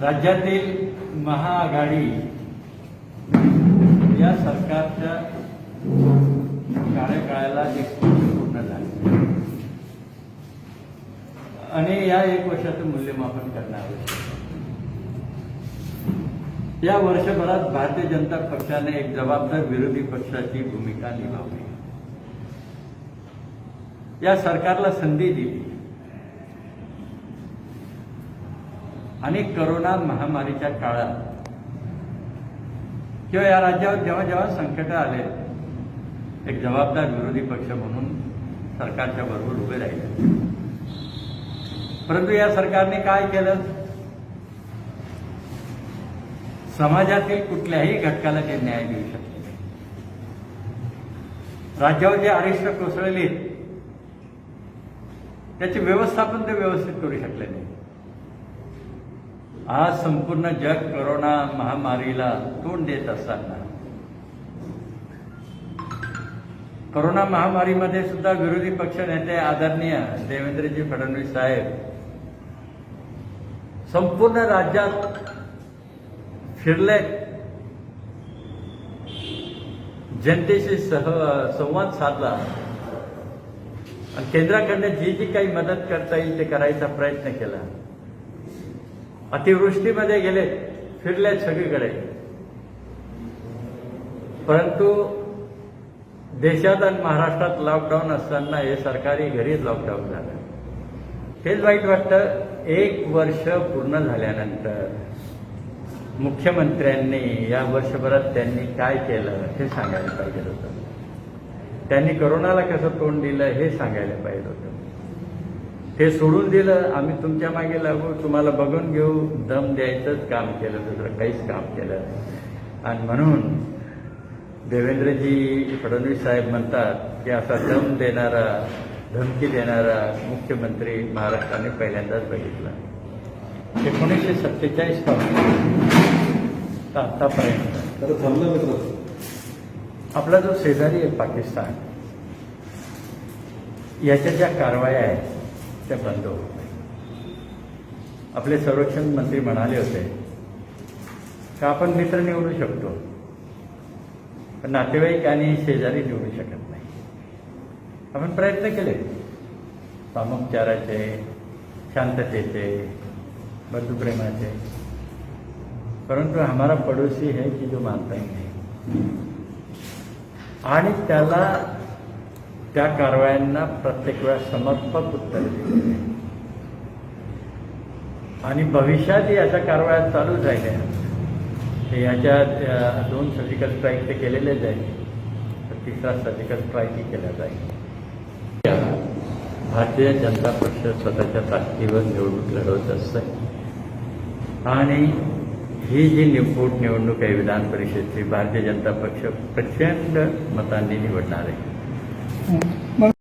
राज्यातील महाआघाडी या सरकारच्या कार्यकाळाला एक वर्ष पूर्ण झाले. आणि या एक वर्षाचं मूल्यमापन करणार या वर्षभरात भारतीय जनता पक्षाने एक जबाबदार विरोधी पक्षाची भूमिका निभावली. या सरकारला संधी दिली. आणि करोना महामारीच्या काळात. किंवा या राज्यावर जेव्हा जेव्हा संकट आले एक जबाबदार विरोधी पक्ष म्हणून सरकारच्या बरोबर उभे राहिले. परंतु या सरकारने काय केलं? समाजातील कुठल्याही घटकाला ते न्याय देऊ शकले नाही. राज्यावर जे अरिष्ट कोसळले त्याचे व्यवस्थापन ते व्यवस्थित करू शकले नाही. आज संपूर्ण जग करोना महामारीला तोंड देत असताना. करोना महामारीमध्ये सुद्धा विरोधी पक्ष नेते आदरणीय देवेंद्रजी फडणवीस साहेब संपूर्ण राज्यात फिरले जनतेशी सह संवाद साधला. आणि केंद्राकडनं जी जी काही मदत करता येईल ते करायचा प्रयत्न केला. अतिवृष्टीमध्ये गेले फिरले सगळीकडे. परंतु देशात आणि महाराष्ट्रात लॉकडाऊन असताना हे सरकारी घरीच लॉकडाऊन झालं. हेच वाईट वाटतं एक वर्ष पूर्ण झाल्यानंतर मुख्यमंत्र्यांनी या वर्षभरात त्यांनी काय केलं हे सांगायला पाहिजे होतं. त्यांनी करोनाला कसं तोंड दिलं हे सांगायला पाहिजे होतं. ते सोडून दिलं आम्ही तुमच्या मागे लागू तुम्हाला बघून घेऊ. दम द्यायचंच काम केलं दुसरं काहीच काम केलं आणि म्हणून देवेंद्रजी फडणवीस साहेब म्हणतात की असा दम देणारा धमकी देणारा मुख्यमंत्री महाराष्ट्राने पहिल्यांदाच बघितला. एकोणीसशे सत्तेचाळीसपासून. आतापर्यंत. तर थांबलं मित्र. आपला जो शेजारी आहे पाकिस्तान याच्या ज्या कारवाया आहेत त्या बंद होत नाही. आपले संरक्षण मंत्री म्हणाले होते का आपण मित्र निवडू शकतो? पण नातेवाईक आणि शेजारी निवडू शकत नाही. आपण प्रयत्न केले. सामोपचाराचे शांततेचे बंधुप्रेमाचे. परंतु हमारा पड़ोसी है की जो मानता ही नाही. आणि त्याला त्या कारवायांना प्रत्येक वेळा समर्पक उत्तर दिले आणि भविष्यात याच्या कारवाया चालू राहिल्या याच्या दोन सर्जिकल स्ट्राईक ते केलेलेच आहे तर तिसरा सर्जिकल स्ट्राईकही केला जाईल. भारतीय जनता पक्ष स्वतःच्या ताकदीवर निवडणूक लढवत असतं आणि ही जी नि- पोटनिवडणूक आहे विधान परिषदची भारतीय जनता पक्ष प्रचंड मतांनी निवडणार आहे. मग